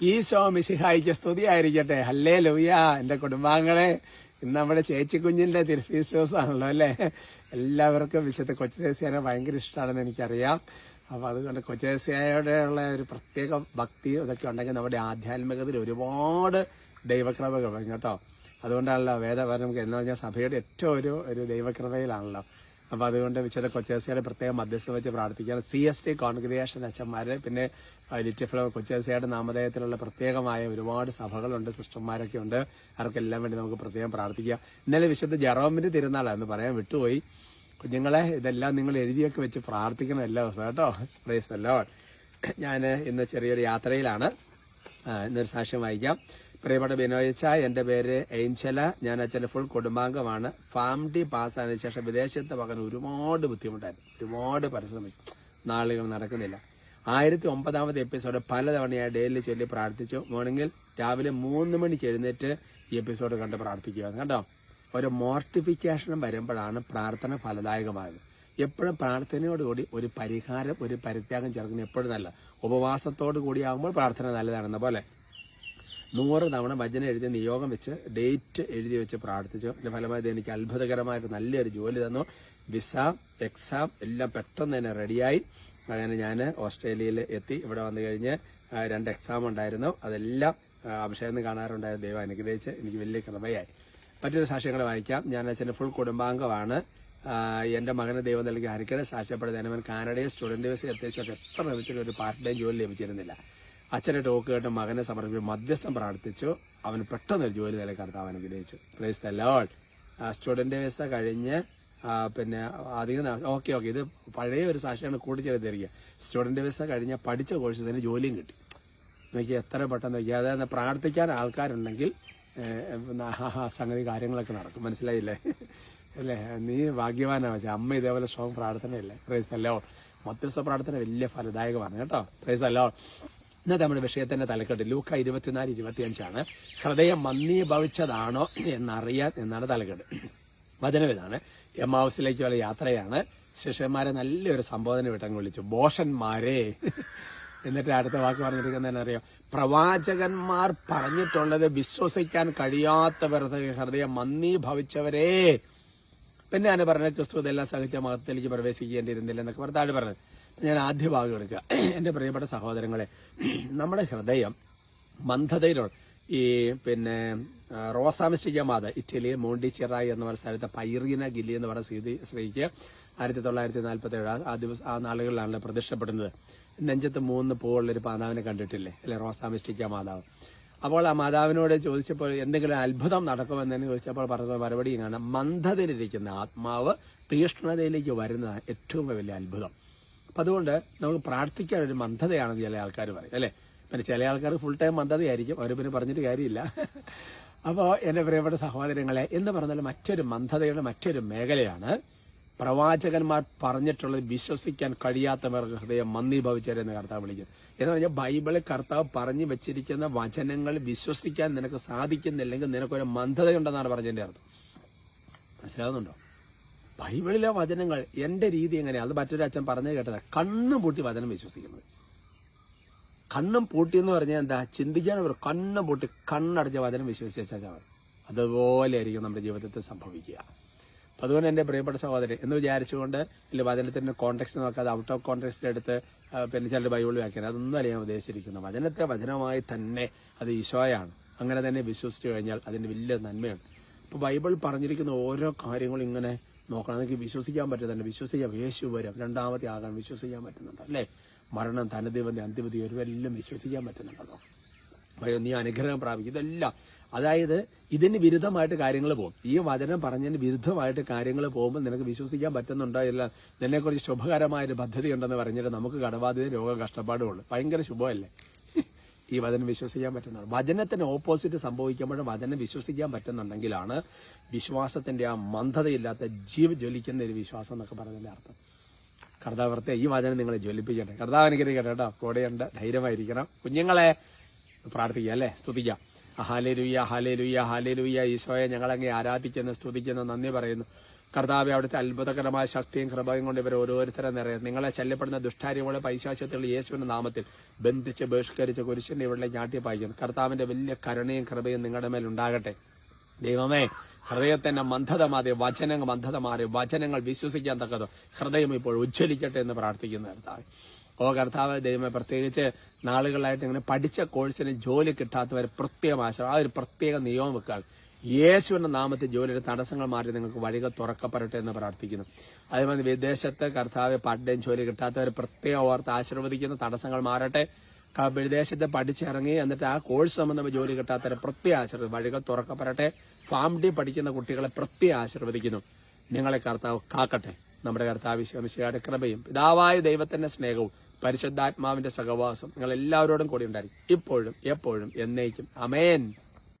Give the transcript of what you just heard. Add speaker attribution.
Speaker 1: ഈശോ മിശിഹായിക്ക് സ്തുതിയായിരിക്കട്ടെ. ഹല്ലേ ലൂയ എന്റെ കുടുംബാംഗങ്ങളെ ഇന്ന് നമ്മുടെ ചേച്ചി കുഞ്ഞിന്റെ തിരുഫീസ് ആണല്ലോ അല്ലേ? എല്ലാവർക്കും വിശുദ്ധ കൊച്ചുദേശിയാനെ ഭയങ്കര ഇഷ്ടമാണെന്ന് എനിക്കറിയാം. അപ്പൊ അതുകൊണ്ട് കൊച്ചുദേശിയായോടെയുള്ള ഒരു പ്രത്യേക ഭക്തി ഇതൊക്കെ ഉണ്ടെങ്കിൽ നമ്മുടെ ആധ്യാത്മികതയിൽ ഒരുപാട് ദൈവക്രമകൾ കേട്ടോ. അതുകൊണ്ടാണല്ലോ വേദപരം എന്ന് പറഞ്ഞാൽ സഭയുടെ ഏറ്റവും ഒരു ഒരു ദൈവകൃപയിലാണല്ലോ. അപ്പൊ അതുകൊണ്ട് ചില കൊച്ചേസിയുടെ പ്രത്യേകം മധ്യസ്ഥ വെച്ച് പ്രാർത്ഥിക്കുകയാണ്. സി എസ് ടി കോൺഗ്രിഗേഷൻ അച്ഛന്മാര് പിന്നെ ലിറ്റ് ഫ്ലവർ കൊച്ചേസിയുടെ നാമധേയത്തിലുള്ള പ്രത്യേകമായ ഒരുപാട് സഭകളുണ്ട് സിസ്റ്റർമാരൊക്കെ ഉണ്ട്. അവർക്കെല്ലാം വേണ്ടി നമുക്ക് പ്രത്യേകം പ്രാർത്ഥിക്കുക ഇന്നലെ വിശുദ്ധ ജെറോമിന്റെ തിരുനാളാന്ന് പറയാൻ വിട്ടുപോയി. കുഞ്ഞുങ്ങളെ ഇതെല്ലാം നിങ്ങൾ എഴുതിയൊക്കെ വെച്ച് പ്രാർത്ഥിക്കണം എല്ലാ ദിവസവും കേട്ടോ. പ്രൈസ് അല്ലോ ഞാൻ ഇന്ന് ചെറിയൊരു യാത്രയിലാണ്. ഇന്നൊരു സാക്ഷ്യം വായിക്കാം. പ്രിയപ്പെട്ട ബിനോയിച്ച എന്റെ പേര് എയ്ഞ്ചല ഞാൻ അച്ഛന്റെ ഫുൾ കുടുംബാംഗമാണ്. ഫാം ഡി പാസ്സായതിനു ശേഷം വിദേശത്ത് പകരം ഒരുപാട് ബുദ്ധിമുട്ടായിരുന്നു. ഒരുപാട് പരിശ്രമിച്ചു നാളുകൾ നടക്കുന്നില്ല. ആയിരത്തി ഒമ്പതാമത്തെ എപ്പിസോഡ് ഞാൻ ഡെയിലി ചൊല്ലി പ്രാർത്ഥിച്ചു. മോർണിംഗിൽ രാവിലെ മൂന്ന് മണിക്ക് എഴുന്നേറ്റ് ഈ എപ്പിസോഡ് കണ്ട് പ്രാർത്ഥിക്കുക. കേട്ടോ ഒരു മോർട്ടിഫിക്കേഷനും വരുമ്പോഴാണ് പ്രാർത്ഥന ഫലദായകമായത്. എപ്പോഴും പ്രാർത്ഥനയോടുകൂടി ഒരു പരിഹാരം ഒരു പരിത്യാഗം ചേർക്കുന്നത് എപ്പോഴും നല്ല. ഉപവാസത്തോടു കൂടിയാകുമ്പോൾ പ്രാർത്ഥന നല്ലതാണെന്ന പോലെ. നൂറ് തവണ ഭജന എഴുതി നിയോഗം വെച്ച് ഡേറ്റ് എഴുതി വെച്ച് പ്രാർത്ഥിച്ചു. അതിന്റെ ഫലമായത് എനിക്ക് അത്ഭുതകരമായിട്ട് നല്ലൊരു ജോലി തന്നു. വിസ എക്സാം എല്ലാം പെട്ടെന്ന് തന്നെ റെഡിയായി. അങ്ങനെ ഞാൻ ഓസ്ട്രേലിയയിൽ എത്തി. ഇവിടെ വന്നു കഴിഞ്ഞ് രണ്ട് എക്സാം ഉണ്ടായിരുന്നു. അതെല്ലാം അഭിഷേകം കാണാറുണ്ടായ ദൈവം അനുഗ്രഹിച്ച് എനിക്ക് വലിയ കൃപയായി. മറ്റൊരു സാക്ഷ്യങ്ങൾ വായിക്കാം. ഞാൻ അച്ഛന്റെ ഫുൾ കുടുംബാംഗമാണ്. എന്റെ മകന് ദൈവം നൽകി ഹരിക്കരെ സാക്ഷ്യപ്പെടുന്നതിന് അവൻ കാനഡയിൽ സ്റ്റുഡന്റ് വിസ എത്തിച്ചൊക്കെ എത്ര ലഭിച്ചിട്ട് ഒരു പാർട്ട് ടൈം ജോലി ലഭിച്ചിരുന്നില്ല. അച്ഛന്റെ ടോക്ക് കേട്ട മകനെ സമർപ്പിച്ച് മധ്യസ്ഥം പ്രാർത്ഥിച്ചു. അവന് പെട്ടെന്ന് ഒരു ജോലി നില കർത്താവ് അനുഗ്രഹിച്ചു. Praise the Lord student visa കഴിഞ്ഞ് പിന്നെ അധികം ഓക്കെ ഓക്കെ ഇത് പഴയ ഒരു സാക്ഷിയാണ് കൂട്ടിച്ചേർത്തിരിക്കുക. സ്റ്റുഡന്റ് വിസ കഴിഞ്ഞ് പഠിച്ച കോഴ്സ് തന്നെ ജോലിയും കിട്ടി. നോക്കി എത്ര പെട്ടെന്ന് നോക്കി അതായത് പ്രാർത്ഥിക്കാൻ ആൾക്കാരുണ്ടെങ്കിൽ സംഗതി കാര്യങ്ങളൊക്കെ നടക്കും. മനസ്സിലായില്ലേ? അല്ലേ? നീ ഭാഗ്യവാനാ വെച്ചാൽ അമ്മ ഇതേപോലെ സ്ട്രോങ് പ്രാർത്ഥനയല്ലേ? പ്രൈസ് അല്ലോ മധ്യസ്ഥ പ്രാർത്ഥന വലിയ ഫലദായകമാണ് കേട്ടോ. പ്രൈസ് അല്ലോ ഇന്നത്തെ നമ്മുടെ വിഷയത്തിന്റെ തലക്കെട്ട് ലൂക്ക ഇരുപത്തിനാല് ഇരുപത്തിയഞ്ചാണ്. ഹൃദയം മന്ദീഭവിച്ചതാണോ എന്നറിയാൻ എന്നാണ് തലക്കെട്ട്. വചനം ഇതാണ്. യാത്രയാണ്. ശിഷ്യന്മാരെ നല്ലൊരു സംബോധന വിട്ടങ്ങ് വിളിച്ചു. ബോഷന്മാരെ. എന്നിട്ട് അടുത്ത വാക്ക് പറഞ്ഞിരിക്കുന്നതിന് അറിയാം? പ്രവാചകന്മാർ പറഞ്ഞിട്ടുള്ളത് വിശ്വസിക്കാൻ കഴിയാത്തവർ ഹൃദയം മന്ദീഭവിച്ചവരെ പിന്നെ ഞാൻ പറഞ്ഞത് ക്രിസ്തു ഇതെല്ലാം സഹിച്ച മഹത്തിലേക്ക് പ്രവേശിക്കേണ്ടിയിരുന്നില്ല എന്നൊക്കെ പറഞ്ഞ താഴെ പറഞ്ഞത്. ഞാൻ ആദ്യ ഭാഗം എടുക്കുക. എന്റെ പ്രിയപ്പെട്ട സഹോദരങ്ങളെ നമ്മുടെ ഹൃദയം മന്ദതയിലുള്ള ഈ പിന്നെ ആ, റോസാമിസ്റ്റിക്ക മാത ഇറ്റലിയിൽ മോണ്ടിച്ചിറായി എന്ന് പറയുന്ന സ്ഥലത്തെ പൈറീന ഗില്ലി എന്ന് പറയുന്ന സ്ഥിതി സ്ത്രീക്ക് ആയിരത്തി തൊള്ളായിരത്തി നാൽപ്പത്തി ഏഴ് ആ ദിവസം ആ നാളുകളിലാണല്ലോ പ്രതിഷ്ഠപ്പെടുന്നത് നെഞ്ചത്ത് മൂന്ന് പൂവുള്ളൊരു മാതാവിനെ കണ്ടിട്ടില്ലേ? അല്ലെ റോസാമിസ്റ്റിക്ക മാതാവ്. അപ്പോൾ ആ മാതാവിനോട് ചോദിച്ചപ്പോൾ എന്തെങ്കിലും അത്ഭുതം നടക്കുമെന്ന് ചോദിച്ചപ്പോൾ പറഞ്ഞ മറുപടി ഇങ്ങനെ മന്ദതയിലിരിക്കുന്ന ആത്മാവ് തീഷ്ണതയിലേക്ക് വരുന്നതാണ് ഏറ്റവും വലിയ അത്ഭുതം. അപ്പം അതുകൊണ്ട് നമുക്ക് പ്രാർത്ഥിക്കാൻ ഒരു മന്ദതയാണെന്ന് ചില ആൾക്കാർ പറയും അല്ലേ? പിന്നെ ചില ആൾക്കാർ ഫുൾ ടൈം മന്ദതയായിരിക്കും അവർ പിന്നെ പറഞ്ഞിട്ട് കാര്യമില്ല. അപ്പോൾ എന്റെ പ്രിയപ്പെട്ട സഹോദരങ്ങളെ എന്ന് പറഞ്ഞാൽ മറ്റൊരു മന്ദതയുടെ മറ്റൊരു മേഖലയാണ് പ്രവാചകന്മാർ പറഞ്ഞിട്ടുള്ളത് വിശ്വസിക്കാൻ കഴിയാത്തവർക്ക് ഹൃദയം മന്ദീഭവിച്ചവരെന്ന് കർത്താവ് വിളിക്കുന്നത് എന്ന് പറഞ്ഞാൽ ബൈബിളിൽ കർത്താവ് പറഞ്ഞു വെച്ചിരിക്കുന്ന വചനങ്ങൾ വിശ്വസിക്കാൻ നിനക്ക് സാധിക്കുന്നില്ലെങ്കിൽ നിനക്കൊരു മന്ദതയുണ്ടെന്നാണ് പറഞ്ഞതിന്റെ അർത്ഥം. മനസ്സിലാവുന്നുണ്ടോ? ബൈബിളിലെ വചനങ്ങൾ എന്റെ രീതി എങ്ങനെയാണ് അത് മറ്റൊരു അച്ഛൻ പറഞ്ഞു കേട്ടത്. കണ്ണും പൂട്ടി വചനം വിശ്വസിക്കുന്നത്. കണ്ണും പൂട്ടി എന്ന് പറഞ്ഞാൽ എന്താ? ചിന്തിക്കാൻ ഒരു കണ്ണും പൂട്ടി കണ്ണടച്ച വചനം വിശ്വസിച്ചാൽ അതുപോലെ ആയിരിക്കും നമ്മുടെ ജീവിതത്തിൽ സംഭവിക്കുക. അപ്പൊ അതുകൊണ്ട് എന്റെ പ്രിയപ്പെട്ട സഹോദരൻ എന്ന് വിചാരിച്ചുകൊണ്ട് ഇല്ല വചനത്തിന്റെ കോൺടെക്സ്റ്റ് നോക്കാതെ ഔട്ട് ഓഫ് കോൺടെക്സ്റ്റ് എടുത്ത് പിന്നെ ചിലർ ബൈബിൾ വ്യാഖ്യാനം. അതൊന്നും അല്ല ഞാൻ ഉദ്ദേശിച്ചിരിക്കുന്നത്. വചനത്തെ വചനമായി തന്നെ അത് ഈശോയാണ്. അങ്ങനെ തന്നെ വിശ്വസിച്ചു കഴിഞ്ഞാൽ അതിന് വലിയ നന്മയാണ് ഇപ്പൊ ബൈബിൾ പറഞ്ഞിരിക്കുന്ന ഓരോ കാര്യങ്ങളും ഇങ്ങനെ നോക്കണം എനിക്ക് വിശ്വസിക്കാൻ പറ്റുന്നുണ്ട് വിശ്വസിക്കാം യേശു വരും. രണ്ടാമത്തെ ആകാൻ വിശ്വസിക്കാൻ പറ്റുന്നുണ്ട്? അല്ലേ? മരണം ധനദേവന്റെ അന്തിമതി ഒരുവെല്ലാം വിശ്വസിക്കാൻ പറ്റുന്നുണ്ടല്ലോ നീ അനുഗ്രഹം പ്രാപിക്കും. ഇതെല്ലാം. അതായത് ഇതിന് വിരുദ്ധമായിട്ട് കാര്യങ്ങൾ പോകും. ഈ വചനം പറഞ്ഞതിന് വിരുദ്ധമായിട്ട് കാര്യങ്ങൾ പോകുമ്പോൾ നിനക്ക് വിശ്വസിക്കാൻ പറ്റുന്നുണ്ടോ? ഇല്ല. നിന്നെക്കുറിച്ച് ശുഭകരമായ ഒരു പദ്ധതി ഉണ്ടെന്ന് പറഞ്ഞിട്ട് നമുക്ക് കടബാധിത രോഗ കഷ്ടപ്പാടുമുള്ളൂ ഭയങ്കര ശുഭമല്ലേ? ഈ വചനം വിശ്വസിക്കാൻ പറ്റുന്നത്. വചനത്തിന് ഓപ്പോസിറ്റ് സംഭവിക്കുമ്പോൾ വചനം വിശ്വസിക്കാൻ പറ്റുന്നുണ്ടെങ്കിലാണ് വിശ്വാസത്തിന്റെ ആ മന്ദതയില്ലാത്ത ജീവ ജ്വലിക്കുന്ന ഒരു വിശ്വാസം എന്നൊക്കെ പറഞ്ഞതിന്റെ അർത്ഥം. കർത്താവർത്തെ ഈ വചനം നിങ്ങളെ ജ്വലിപ്പിക്കട്ടെ. കർത്താവ് അനുഗ്രഹിക്കട്ടെ കേട്ടോ. കൂടെയുണ്ട് ധൈര്യമായിരിക്കണം. കുഞ്ഞുങ്ങളെ പ്രാർത്ഥിക്കുക അല്ലേ? സ്തുതിക്കാം. ഹാലേലുയ്യ ഹാലേലുയ്യ ഹാലേലുയ്യ ഈശോയെ ഞങ്ങളങ്ങെ ആരാധിക്കുന്നു സ്തുതിക്കുന്നു നന്ദി പറയുന്നു. കർത്താവ് അവിടുത്തെ അത്ഭുതകരമായ ശക്തിയും കൃപയും കൊണ്ട് ഇവർ ഓരോരുത്തരെ നിറയും നിങ്ങളെ ശല്യപ്പെടുന്ന ദുഷ്ടാര്യങ്ങളെ പൈശാചത്തുകൾ യേശുവിന്റെ നാമത്തിൽ ബന്ധിച്ച് ബഹിഷ്കരിച്ച് കുരിശിന്റെ ഇവിടെ ഞാട്ടി പായിക്കുന്നു. കർത്താവിന്റെ വലിയ കരുണയും കൃപയും നിങ്ങളുടെ മേൽ ഉണ്ടാകട്ടെ. ദൈവമേ ഹൃദയത്തിന്റെ മന്ധത മാറി വചനങ്ങൾ മന്ധത മാറി വചനങ്ങൾ വിശ്വസിക്കാൻ തക്കത്. ഹൃദയം ഇപ്പോൾ ഉജ്ജ്വലിക്കട്ടെ എന്ന് പ്രാർത്ഥിക്കുന്ന കർത്താവ്. ഓ കർത്താവ് ദൈവമേ പ്രത്യേകിച്ച് നാളുകളായിട്ട് ഇങ്ങനെ പഠിച്ച കോഴ്സിന് ജോലി കിട്ടാത്തവർ പ്രത്യേകം ആശ്രമം ആ ഒരു പ്രത്യേക നിയമം വെക്കാൻ യേശുവിന്റെ നാമത്തിൽ ജോലിയുടെ തടസ്സങ്ങൾ മാറ്റി നിങ്ങൾക്ക് വഴികൾ തുറക്കപ്പെടട്ടെ എന്ന് പ്രാർത്ഥിക്കുന്നു. അതേപോലെ വിദേശത്ത് കർത്താവ് പാർട്ട് ജോലി കിട്ടാത്തവർ പ്രത്യേകം ഓർത്ത് ആശീർവദിക്കുന്ന. തടസ്സങ്ങൾ മാറട്ടെ. വിദേശത്ത് പഠിച്ചിറങ്ങി എന്നിട്ട് ആ കോഴ്സ് സംബന്ധമായ ജോലി കിട്ടാത്തവരെ പ്രത്യേക ആശീർവദിക്കും വഴികൾ തുറക്കപ്പെടട്ടെ. ഫാം ഡി പഠിക്കുന്ന കുട്ടികളെ പ്രത്യേക ആശീർവദിക്കുന്നു. നിങ്ങളെ കർത്താവ് കാക്കട്ടെ. നമ്മുടെ കർത്താവ് ശമിശയുടെ കൃപയും പിതാവായ ദൈവത്തിന്റെ സ്നേഹവും പരിശുദ്ധാത്മാവിന്റെ സഹവാസം നിങ്ങൾ എല്ലാവരോടും കൂടി ഉണ്ടായിരിക്കും. ഇപ്പോഴും എപ്പോഴും എന്നേക്കും. അമേൻ